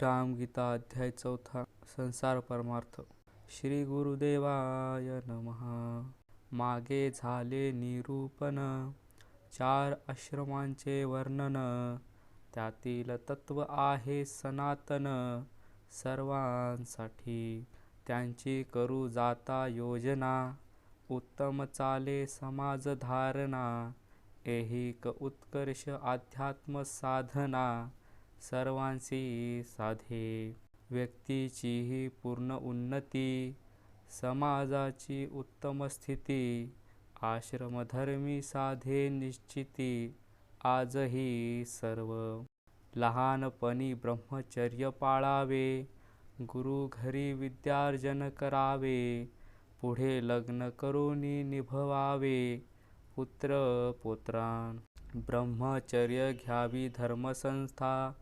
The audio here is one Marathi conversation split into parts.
ग्रामगीता अध्याय चौथा संसार परमार्थ. श्री गुरुदेवाय नमहा मागे झाले निरूपण चार आश्रमांचे वर्णन. त्यातील तत्व आहे सनातन सर्वांसाठी. त्यांची करू जाता योजना उत्तम चाले समाज धारणा ऐहिक उत्कर्ष अध्यात्म साधना. सर्वांशी साधे. व्यक्तीचीही पूर्ण उन्नती. समाजाची उत्तम स्थिती. आश्रमधर्मी साधे निश्चिती. आजही सर्व. लहानपणी ब्रह्मचर्य पाळावे. गुरु घरी विद्यार्जन करावे. पुढे लग्न करूनी निभवावे. पुत्र पुत्रान. ब्रह्मचर्य घ्यावी धर्मसंस्था.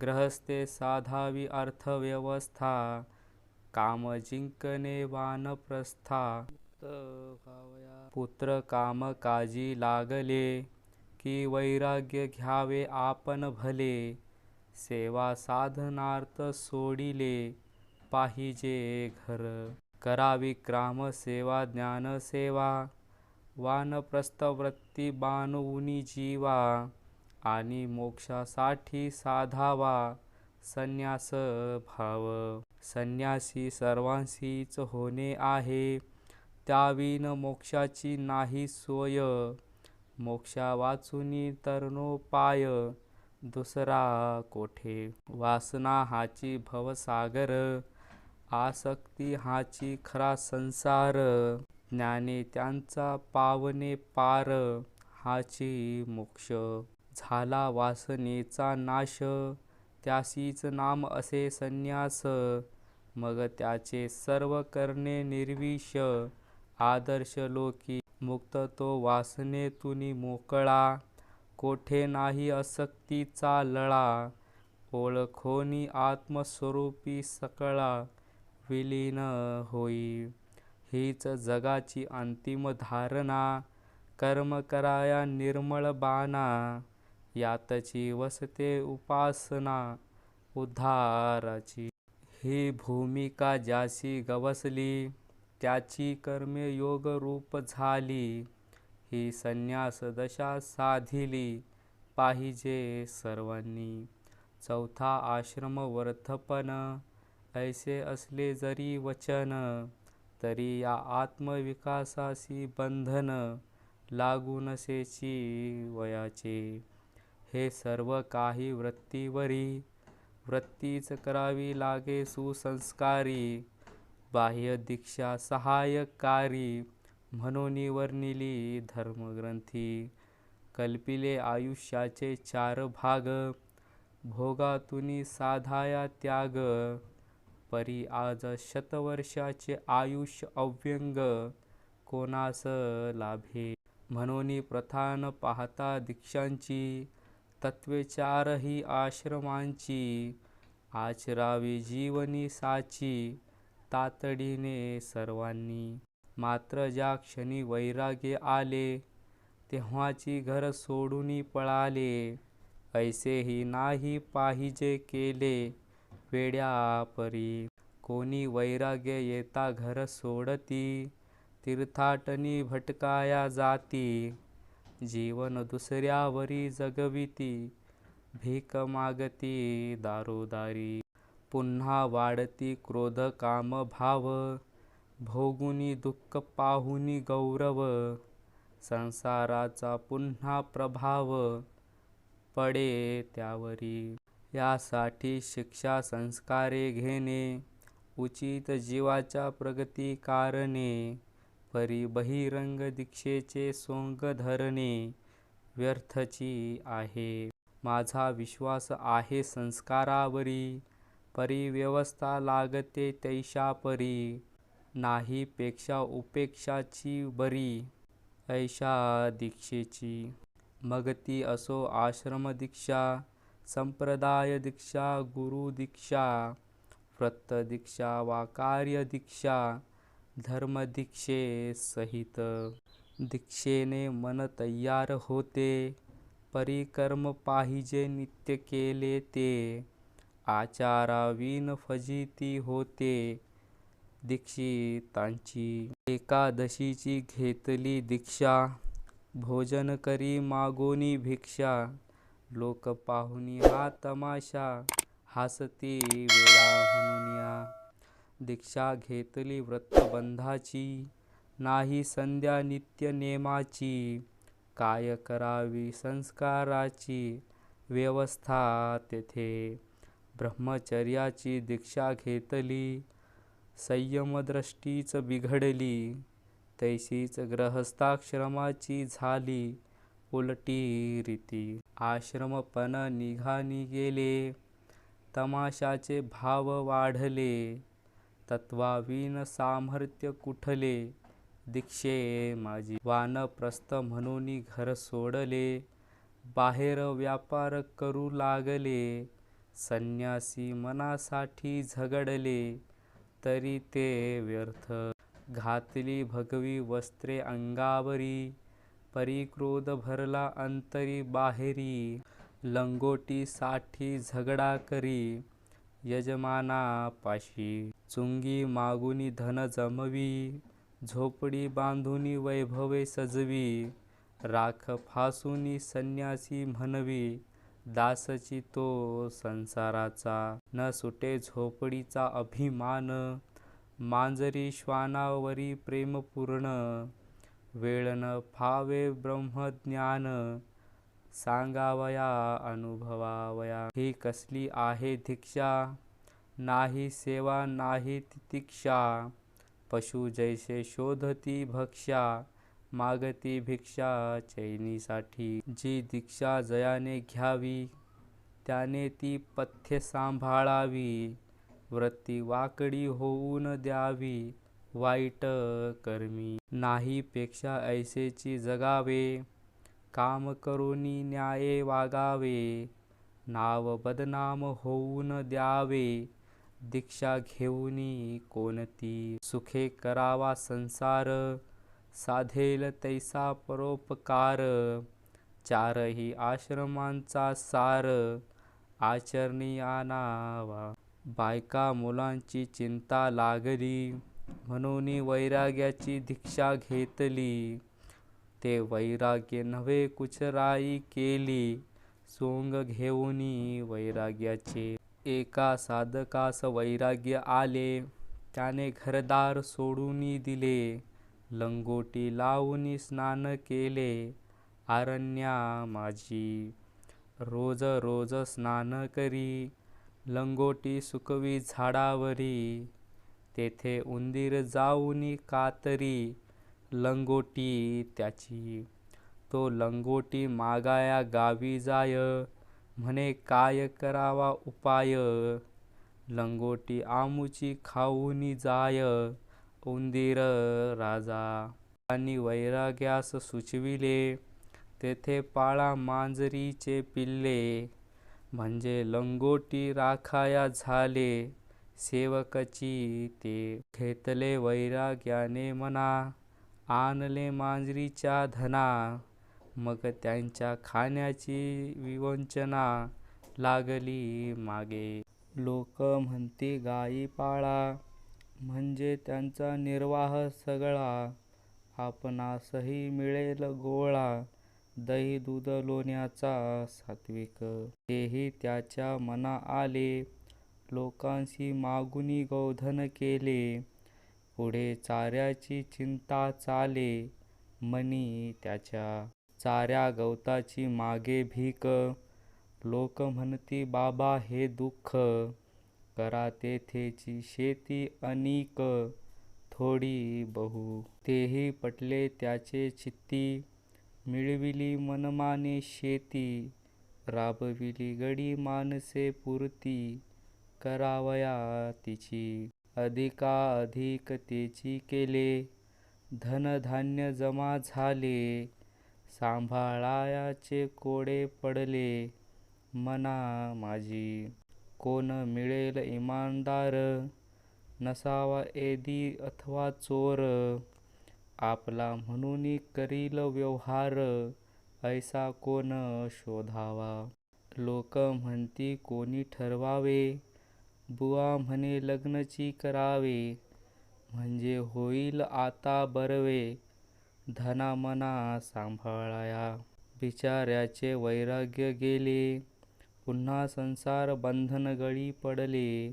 ग्रहस्थे साधावी अर्थव्यवस्था काम जिंकणे वानप्रस्था। पुत्र काम काजी लागले की वैराग्य घ्यावे आपण भले सेवा साधनार्थ सोडिले पाहिजे घर। करावी ग्राम सेवा ज्ञान सेवा वानप्रस्थ वृत्ती बाणवुनी जीवा। आणि मोक्षासाठी साधावा संन्यास भाव. संन्यासी सर्वांशीच होणे आहे. त्याविन मोक्षाची नाही सोय. मोक्षा वाचुनी तरणोपाय दुसरा कोठे? वासना हाची भवसागर. आसक्ती हाची खरा संसार. ज्ञाने त्यांचा पावने पार. हाची मोक्ष. झाला वासनेचा नाश. त्यासीच नाम असे संन्यास. मग त्याचे सर्व करणे निर्विष. आदर्श लोकी मुक्त तो वासनेतुनी मोकळा. कोठे नाही असक्तीचा लळा. ओळखोनी आत्मस्वरूपी सकळा. विलीन होई. हीच जगाची अंतिम धारणा. कर्म कराया निर्मळ बाणा. यातची वसते उपासना उद्धाराची. ही भूमिका ज्याशी गवसली त्याची कर्मे योग रूप झाली. ही संन्यास दशा साधिली पाहिजे सर्वांनी. चौथा आश्रम वर्धपन ऐसे असले जरी वचन तरी या आत्मविकासाशी बंधन लागू नसेची वयाचे. हे सर्व काही वृत्तीवरी. वृत्तीच करावी लागे सुसंस्कारी. बाह्य दीक्षा सहाय्यकारी म्हणून वर्णिली धर्मग्रंथी. कल्पिले आयुष्याचे चार भाग. भोगातुनी साधाया त्याग. परी आज शतवर्षाचे आयुष्य अव्यंग. कोणास लाभे? म्हणून प्रथान पाहता दीक्षांची. तत्वे चारही आश्रमांची आचरावी जीवनी साची तातडीने सर्वांनी. मात्र ज्या क्षणी वैराग्य आले तेव्हाची घर सोडून पळाले. ऐसेही नाही पाहिजे केले वेड्यापरी. कोणी वैराग्य येता घर सोडती तीर्थाटनी भटकाया जाती. जीवन दुसऱ्यावरी जगविती भीक मागती दारोदारी पुन्हा वाढती क्रोध काम भाव भोगुनी दुःख पाहुनी गौरव संसाराचा पुन्हा प्रभाव पडे त्यावरी. यासाठी शिक्षा संस्कारे घेणे उचित जीवाच्या प्रगती कारणे परी बहिरंग दीक्षेचे सोंग धरणे व्यर्थची आहे. माझा विश्वास आहे संस्कारावरी परी व्यवस्था लागते तैशा परी नाही पेक्षा उपेक्षाची बरी ऐशा दीक्षेची. मग ती असो आश्रम दीक्षा संप्रदाय दीक्षा गुरु दीक्षा व्रत दीक्षा वा कार्य धर्मदीक्षेसहित सहित दीक्षेने मन तयार होते. परिकर्म पाहिजे नित्य केले ते. आचाराविन फजिती होते. दीक्षितांची एकादशीची घेतली दीक्षा. भोजन करी मागोनी भिक्षा. लोक पाहुनी हा तमाशा. हासती वेळा म्हणून दीक्षा घेतली व्रतबंधाची नाही संध्या नित्य नेमाची. काय करावी संस्काराची व्यवस्था तेथे. ब्रह्मचर्याची दीक्षा घेतली. संयमदृष्टीच बिघडली. तैशीच ग्रहस्थाश्रमाची झाली. उलटी रीती आश्रमपण निघानी गेले. तमाशाचे भाव वाढले. तत्वाविन सामर्थ्य कुठले दीक्षे माझी वानप्रस्थ म्हणून घर सोडले. बाहेर व्यापार करू लागले. संन्यासी मनासाठी झगडले. तरी ते व्यर्थ. घातली भगवी वस्त्रे अंगावरी. परिक्रोध भरला अंतरी बाहेरी. लंगोटीसाठी झगडा करी. यजमानापाशी चुंगी मागुनी धन जमवी झोपडी बांधुनी वैभवे सजवी राख फासूनी संन्यासी म्हणवी दासची तो संसाराचा न सुटे झोपडीचा अभिमान मांजरी श्वानावरी प्रेमपूर्ण वेळ न फावे ब्रह्मज्ञान सांगावया अनुभवावया. ही कसली आहे दीक्षा नाही सेवा नाही तितिक्षा. पशु जैसे शोधती भक्षा मागती भिक्षा चैनीसाठी. जी दीक्षा जयाने घ्यावी त्याने ती पथ्य सांभाळावी. वृत्ती वाकडी होऊन द्यावी वाईट कर्मी. नाही पेक्षा ऐसेची जगावे. काम करुनी न्याये वागावे नाव बदनाम होऊन द्यावे दीक्षा घेऊनी कोणती सुखे करावा संसार साधेल तैसा परोपकार चारही आश्रमांचा सार आचरणी आणावा. बायका मुलांची चिंता लागली म्हणून वैराग्याची दीक्षा घेतली. ते वैराग्य नव्हे कुचराई केली. सोंग घेऊनी वैराग्याचे. एका साधकास वैराग्य आले. त्याने घरदार सोडूनी दिले. लंगोटी लावून स्नान केले. आरण्या माझी. रोज रोज स्नान करी. लंगोटी सुकवी झाडावरी. तेथे उंदीर जाऊनी कातरी. लंगोटी त्याची. तो लंगोटी मागाया गावी जाय. म्हणे काय करावा उपाय? लंगोटी आमुची खाऊनी जाय. उंदीर राजा आणि वैराग्यास सुचविले. तेथे पाळा मांजरीचे पिल्ले. म्हणजे लंगोटी राखाया झाले. सेवकची ते घेतले वैराग्याने मना. आणले मांजरीच्या धना मग त्यांच्या खाण्याची विवंचना लागली मागे. लोक म्हणती गायी पाळा म्हणजे त्यांचा निर्वाह सगळा. आपणासही मिळेल गोळा दही दूध लोण्याचा सात्विक. तेही त्याच्या मना आले. लोकांशी मागुनी गौधन केले. पुढे चाऱ्याची चिंता चाले मनी त्याच्या चाऱ्या गवताची मागे भीक. लोक म्हणती बाबा हे दुःख करा तेथेची शेती अनिक. थोडी बहु तेही पटले त्याचे चित्ती. मिळविली मनमाने शेती राबविली गडी मानसे पुरती. करावया तिची अधिकाधिक तेची केले. धनधान्य जमा झाले. सांभाळायाचे कोडे पडले. मना माझी कोण मिळेल इमानदार? नसावा एदी अथवा चोर. आपला म्हणून करील व्यवहार. ऐसा कोण शोधावा? लोक म्हणती कोणी ठरवावे? बुवा म्हणे लग्नची करावे म्हणजे होईल आता बरवे धना मना सांभाळाया. बिचाऱ्याचे वैराग्य गेले पुन्हा संसार बंधन गळी पडले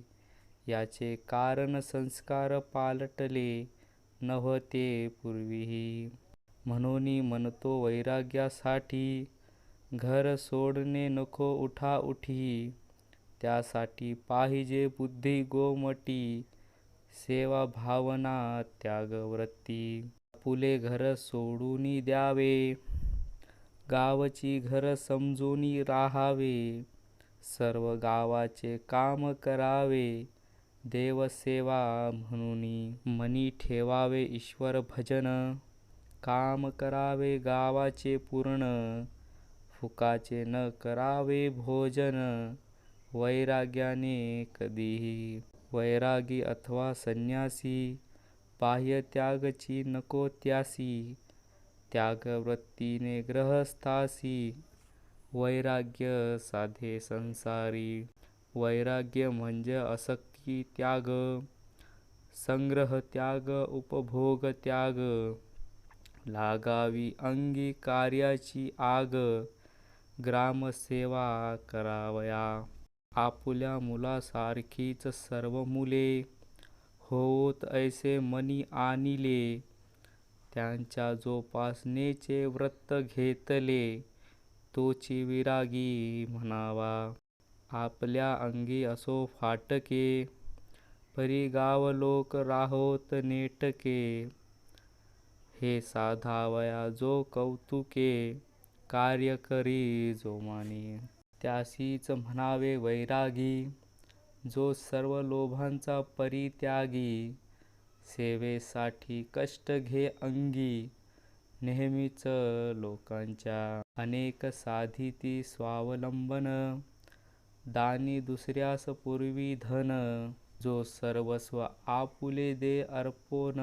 याचे कारण संस्कार पालटले नव्हते पूर्वीही. म्हणून म्हणतो वैराग्यासाठी घर सोडणे नको उठा उठी. त्यासाठी पाहिजे बुद्धी गोमटी सेवा भावना त्याग वृत्ती आपुले घर सोडून द्यावे गावची घर समजून राहावे सर्व गावाचे काम करावे देवसेवा म्हणून मनी ठेवावे ईश्वर भजन. काम करावे गावाचे पूर्ण फुकाचे न करावे भोजन. वैराग्याने कधीही. वैरागी अथवा संन्यासी बाह्य त्यागची नको त्यासी. त्यागवृत्तीने ग्रहस्थासी वैराग्य साधे संसारी. वैराग्य म्हणजे असक्ती त्याग. संग्रह त्याग उपभोग त्याग. लागावी अंगी कार्याची आग. ग्रामसेवा करावया. आपुल्या मुलासारखीच सर्व मुले होत ऐसे मनी आणिले. त्यांच्या जोपासनेचे व्रत घेतले तोची विरागी म्हणावा आपल्या अंगी असो फाटके. परी गाव लोक राहोत नेटके. हे साधावया जो कौतुके कार्य करी जोमाने त्यासीच म्हणावे वैरागी जो सर्व लोभांचा परित्यागी सेवेसाठी कष्ट घे अंगी नेहमीच लोकांच्या अनेक साधीती स्वावलंबन दानी दुसऱ्यास पूर्वी धन जो सर्वस्व आपुले दे अर्पोन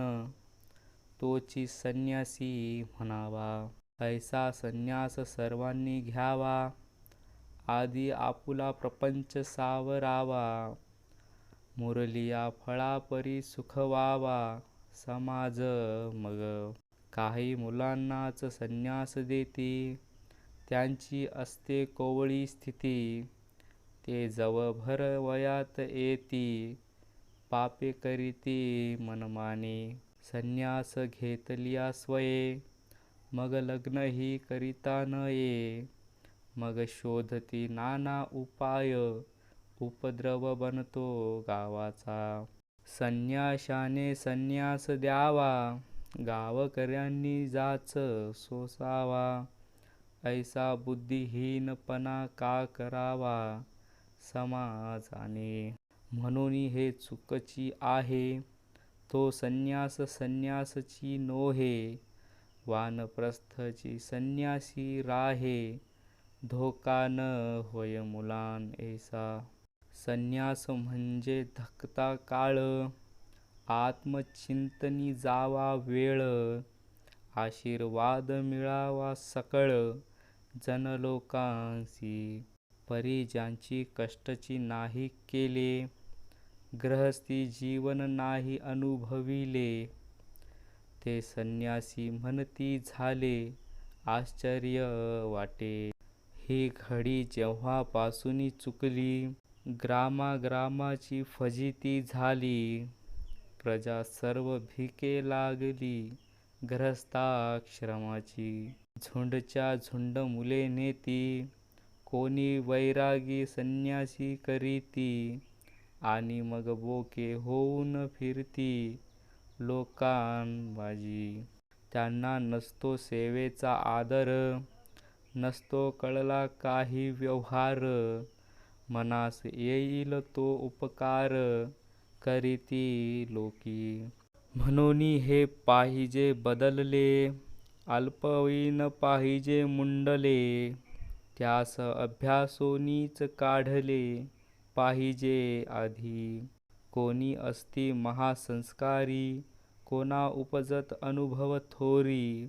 तोची संन्यासी म्हणावा ऐसा संन्यास सर्वांनी घ्यावा. आधी आपुला प्रपंच सावरावा. मुरलिया फळापरी सुखवावा. समाज मग काही मुलांनाच संन्यास देती. त्यांची असते कोवळी स्थिती. ते जवभर वयात येती. पापे करीती मनमाने. संन्यास घेतलिया स्वये. मग लग्नही करिता न ये मग शोधती नाना उपाय. उपद्रव बनतो गावाचा. संन्याशाने संन्यास द्यावा. गावकऱ्यांनी जाच सोसावा. ऐसा बुद्धिहीनपणा का करावा? समाजाने. म्हणून हे चुकची आहे. तो संन्यास संन्यासची नोहे. वानप्रस्थची संन्यासी राहे. धोका न होय मुलान ऐसा. संन्यास म्हणजे धकता काळ. आत्मचिंतनी जावा वेळ. आशीर्वाद मिळावा सकळ. जन लोकांशी परी ज्यांची कष्टची नाही केले. ग्रहस्थी जीवन नाही अनुभविले. ते संन्यासी म्हणती झाले. आश्चर्य वाटे. ही घडी जेव्हापासूनी चुकली ग्रामाग्रामाची फजिती झाली. प्रजा सर्व भिके लागली ग्रहस्थाश्रमाची झुंडच्या झुंड मुले नेती. कोणी वैरागी संन्यासी करीती आणि मग बोके होऊन फिरती लोकांबाजी. त्यांना नसतो सेवेचा आदर. नसतो कळला काही व्यवहार. मनास येईल तो उपकार करीती लोकी. म्हणून हे पाहिजे बदलले अल्पवीन पाहिजे मुंडले. त्यास अभ्यासोनीच काढले पाहिजे आधी. कोणी असती महासंस्कारी कोणा उपजत अनुभव थोरी.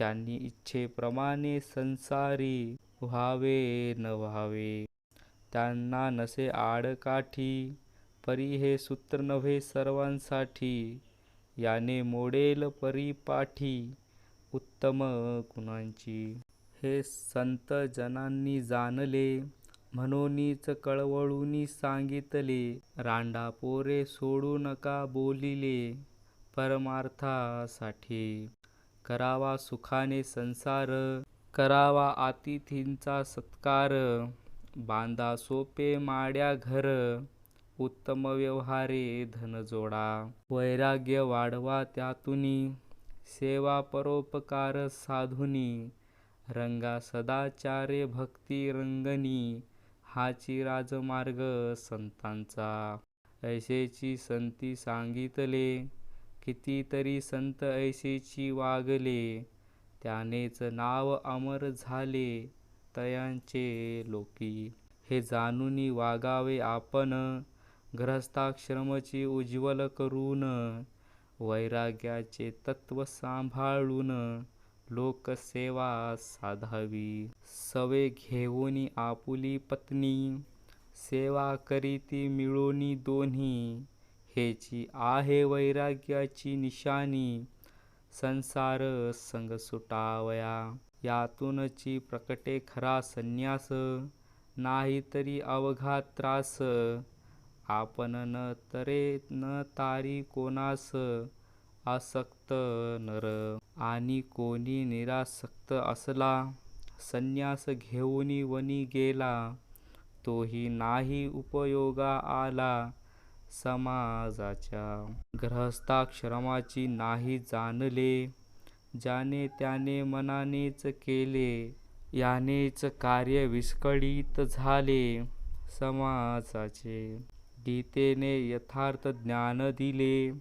त्यांनी इच्छेप्रमाणे संसारी व्हावे न व्हावे. त्यांना नसे आडकाठी परी हे सूत्र नव्हे सर्वांसाठी. याने मोडेल परिपाठी उत्तम गुणांची. हे संत जनांनी जाणले म्हणूनच कळवळून सांगितले रांडा पोरे सोडू नका बोलिले परमार्थासाठी. करावा सुखाने संसार करावा अतिथींचा सत्कार बांधा सोपे माड्या घर उत्तम व्यवहारे धन जोडा. वैराग्य वाढवा त्यातुनी सेवा परोपकार साधुनी रंगा सदाचारे भक्ती रंगनी हाची राजमार्ग संतांचा. ऐशेची संती सांगितले कितीतरी संत ऐसेची वागले त्यानेच नाव अमर झाले तयांचे लोकी. हे जाणूनी वागावे आपण ग्रहस्थाश्रमची उज्ज्वल करून वैराग्याचे तत्व सांभाळून लोकसेवा साधावी. सवे घेऊनी आपुली पत्नी सेवा करीती मिळोनी दोन्ही हेची आहे वैराग्याची निशानी संसार संग सुटावया. यातूनची प्रकटे खरा संन्यास. नाही तरी अवघा त्रास. आपण न तरे न तारी कोणास. आसक्त नर. आणि कोणी निरासक्त असला संन्यास घेऊनी वनी गेला. तोही नाही उपयोगा आला. समाजाच्या ग्रहस्थाश्रमाची नाही जाणले. ज्याने त्याने मनानेच केले यानेच कार्य विस्कळीत झाले. समाजाचे गीतेने यथार्थ ज्ञान दिले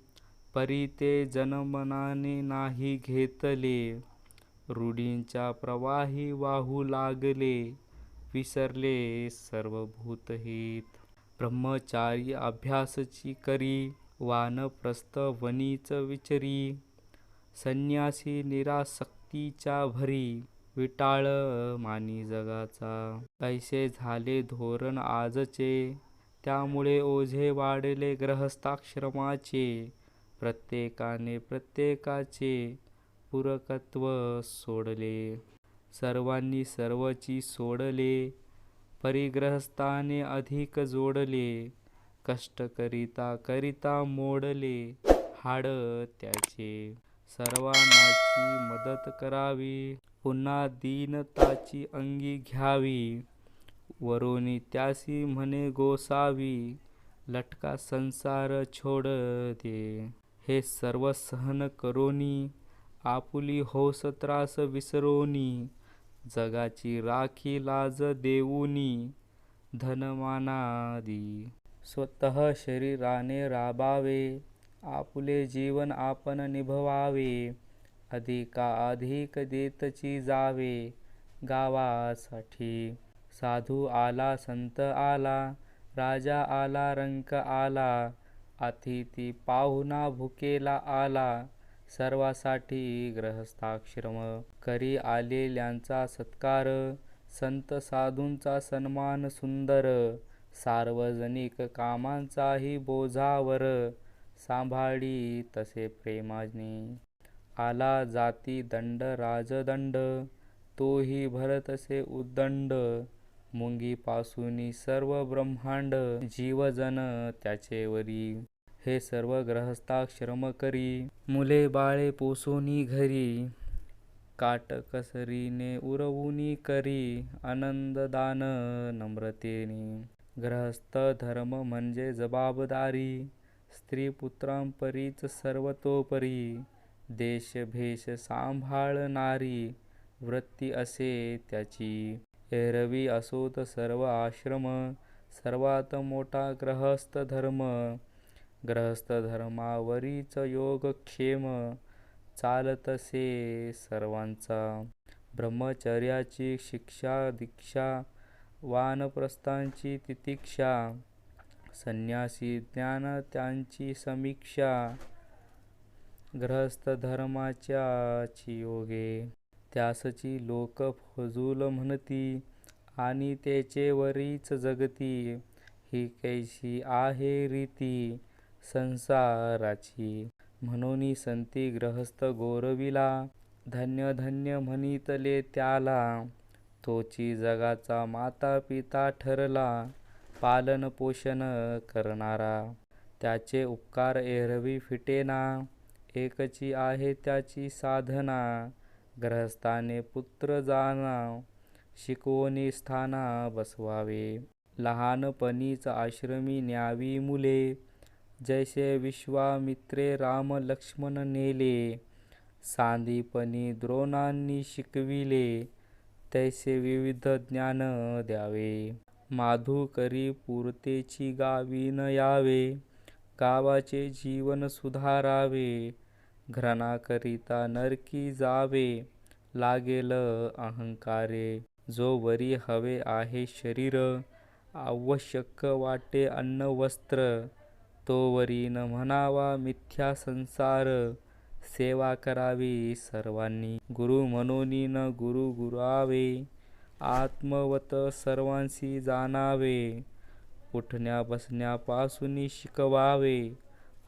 परी ते जनमनाने नाही घेतले. रूढींच्या प्रवाही वाहू लागले विसरले सर्व भूतहित ब्रह्मचारी अभ्यासची करी वानप्रस्थ वनीच विचरी संन्यासी निरासक्तीच्या भरी विटाळ मानी जगाचा. पैसे झाले धोरण आजचे त्यामुळे ओझे वाढले ग्रहस्थाश्रमाचे प्रत्येकाने प्रत्येकाचे पूरकत्व सोडले. सर्वांनी सर्वची सोडले परिग्रहस्थाने अधिक जोडले कष्ट करिता करिता मोडले हाड त्याचे. सर्वांनाची मदत करावी पुन्हा दीनताची अंगी घ्यावी. वरोनी त्यासी म्हणे गोसावी लटका संसार छोड दे. हे सर्व सहन करोनी आपुली होस त्रास विसरोनी जगाची राखी लाज देऊनी धनमानादी. स्वतः शरीराने राबावे आपुले जीवन आपण निभवावे अधिकाधिक देतची जावे गावासाठी. साधू आला संत आला राजा आला रंक आला अतिथी पाहुणा भुकेला आला सर्वासाठी ग्रहस्थाश्रम करी आलेल्यांचा सत्कार संत साधूंचा सन्मान सुंदर सार्वजनिक कामांचाही बोझावर सांभाळी तसे प्रेमाने. आला जाती दंड राजदंड तोही भरतसे उद्दंड. मुंगीपासूनी सर्व ब्रह्मांड जीवजन त्याचेवरी. हे सर्व ग्रहस्थाश्रम करी मुले बाळे पोसोनी घरी काटकसरीने उरवूनी करी आनंददान नम्रतेने. ग्रहस्थ धर्म म्हणजे जबाबदारी स्त्री पुत्रांपरीच सर्वतोपरी देशभेश सांभाळणारी वृत्ती असे त्याची. एरवी असोत सर्व आश्रम सर्वात मोठा ग्रहस्थ धर्म ग्रहस्थ धर्मावरीच योगक्षेम चालतसे सर्वांचा. ब्रह्मचर्याची शिक्षा दीक्षा वानप्रस्थांची तितिक्षा संन्यासी ज्ञान त्यांची समीक्षा ग्रहस्थ धर्माच्या योगे. त्यासची लोक फजूल म्हणती आणि त्याचे वरीच जगती. ही कैशी आहे रीती. संसाराची. म्हणून संती ग्रहस्थ गोरविला धन्य धन्य म्हणितले त्याला. तोची जगाचा माता पिता ठरला पालन पोषण करणारा. त्याचे उपकार एरवी फिटेना. एकची आहे त्याची साधना ग्रहस्थाने पुत्र जाना. शिकवणी स्थाना बसवावे. लहानपणीच आश्रमी न्यावी मुले जैसे विश्वामित्रे राम लक्ष्मण नेले सांदीपनी द्रोणांनी शिकविले तैसे विविध ज्ञान द्यावे. माधुकरी पुरतेची गावी न यावे गावाचे जीवन सुधारावे घराकरिता नरकी जावे लागेल अहंकारे. जो वरी हवे आहे शरीर आवश्यक वाटे अन्न वस्त्र तो वरी न म्हणावा मिथ्या संसार. सेवा करावी सर्वांनी. गुरु म्हणून न गुरु गुरावे. आत्मवत सर्वांशी जाणावे. उठण्या बसण्यापासून शिकवावे.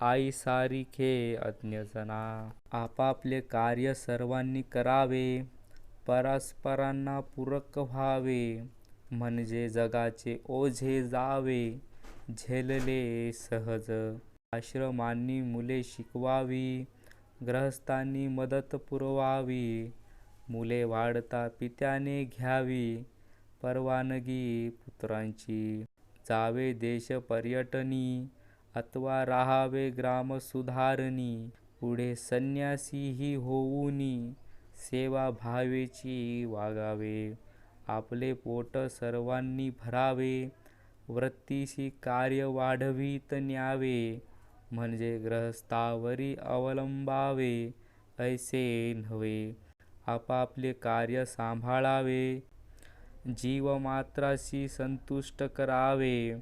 आई सारिखे अज्ञजना. आपापले कार्य सर्वांनी करावे. परस्परांना पूरक व्हावे. म्हणजे जगाचे ओझे जावे. झेलले सहज. आश्रमांनी मुले शिकवावी ग्रहस्थांनी मदत पुरवावी. मुले वाढता पित्याने घ्यावी परवानगी पुत्रांची. जावे देश पर्यटनी अथवा राहावे ग्राम सुधारणी पुढे संन्यासीही होऊनी सेवा भावेची वागावे. आपले पोट सर्वांनी भरावे. वृत्तीशी कार्य वाढवीत न्यावे म्हणजे ग्रहस्थावरी अवलंबावे ऐसे नव्हे आपापले कार्य सांभाळावे जीवमात्राशी संतुष्ट करावे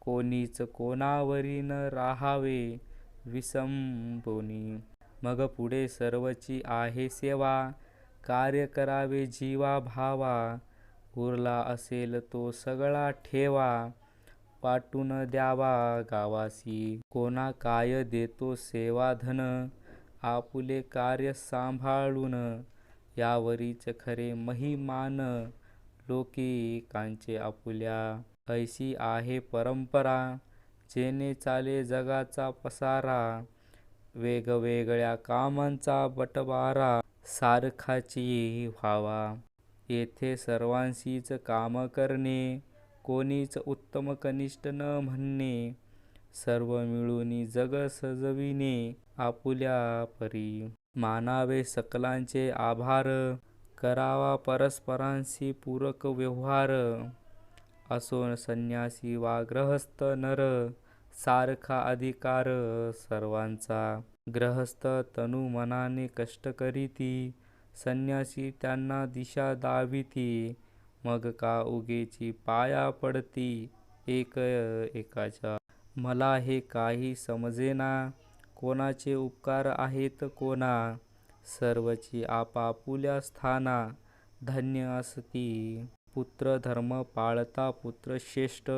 कोणीच कोणावरी न राहावे विसंबोनी. मग पुढे सर्वची आहे सेवा कार्य करावे जीवा भावा उरला असेल तो सगळा ठेवा पाटून द्यावा गावासी. कोणा काय देतो सेवा धन आपुले कार्य सांभाळून. यावरीच खरे महिमान. लोकिकांचे आपुल्या. ऐशी आहे परंपरा. जेने चाले जगाचा पसारा. वेगवेगळ्या कामांचा बटवारा. सारखाची व्हावा. येथे सर्वांशीच काम करणे. कोणीच उत्तम कनिष्ठ न म्हणणे सर्व मिळून जग सजविणे आपुल्या परी. मानावे सकलांचे आभार करावा परस्परांशी पूरक व्यवहार. असो संन्यासी वा ग्रहस्थ नर सारखा अधिकार सर्वांचा. ग्रहस्थ तनु मनाने कष्ट करीती संन्यासी त्यांना दिशा दाविती. मग का उगेची पाया पडती एक एकाच्या? मला हे काही समजेना. कोणाचे उपकार आहेत कोणा? सर्वची आपापुल्या स्थाना. धन्य असती. पुत्र धर्म पाळता पुत्र श्रेष्ठ.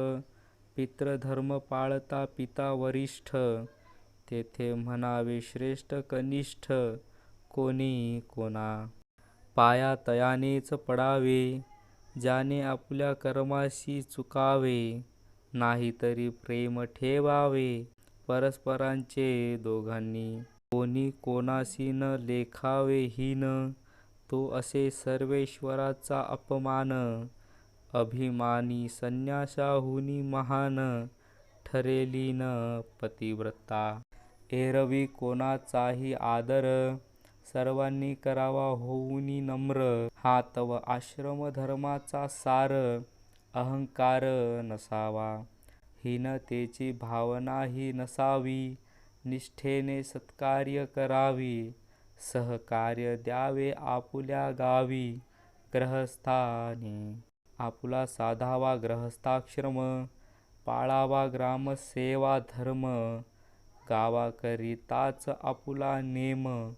पितृधर्म पाळता पिता वरिष्ठ. तेथे म्हणावे श्रेष्ठ कनिष्ठ. कोणी कोणा? पाया तयानेच पडावे. ज्याने आपल्या कर्माशी चुकावे नाहीतरी प्रेम ठेवावे. परस्परांचे दोघांनी कोणी कोणाशी न लेखावे हीन तो असे सर्वेश्वराचा अपमान. अभिमानी संन्यासाहुनी महान ठरेली न पतिव्रता. एरवी कोणाचाही आदर सर्वांनी करावा होऊनी नम्र. हा तव आश्रम धर्माचा सार अहंकार नसावा. हीनतेची भावनाही नसावी. निष्ठेने सत्कार्य करावी. सहकार्य द्यावे आपुल्या गावी. ग्रहस्थाने आपुला साधावा ग्रहस्थाश्रम. पाळावा ग्रामसेवा धर्म. गावाकरिताच आपुला नेम.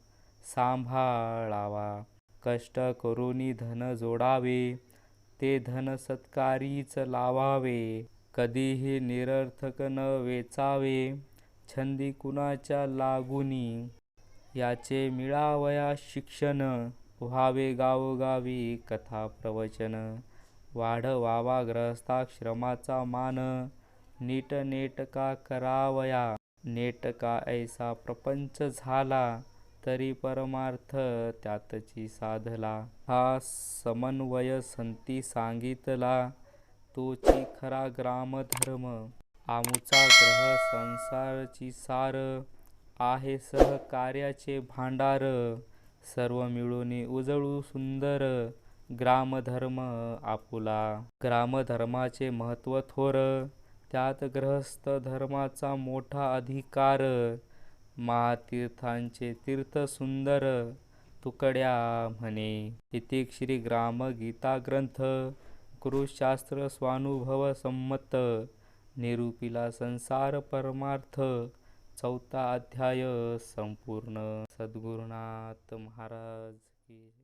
सांभाळावा. कष्ट करुनी धन जोडावे ते धन सत्कारीच लावावे. कधीही निरर्थक न वेचावे छंदी कुणाच्या लागुनी? याचे मिळावया शिक्षण व्हावे गावोगावी कथा प्रवचन. वाढवावा ग्रहस्थाश्रमाचा मान नीट नेटका करावया. नेटका ऐसा प्रपंच झाला तरी परमार्थ त्यातची साधला. हा समन्वय संती सांगितला तोची खरा ग्रामधर्म. आमुचा ग्रह संसारची सार आहे सहकार्याचे भांडार. सर्व मिळून उजळू सुंदर ग्रामधर्म आपुला. ग्रामधर्माचे महत्त्व थोर त्यात ग्रहस्थ धर्माचा मोठा अधिकार. महातीर्थांचे तीर्थ सुंदर तुकड्या म्हणे. इति श्री ग्राम गीता ग्रंथ गुरुशास्त्र स्वानुभव संमत निरूपिला संसार परमार्थ चौथा अध्याय संपूर्ण. सद्गुरुनाथ महाराज की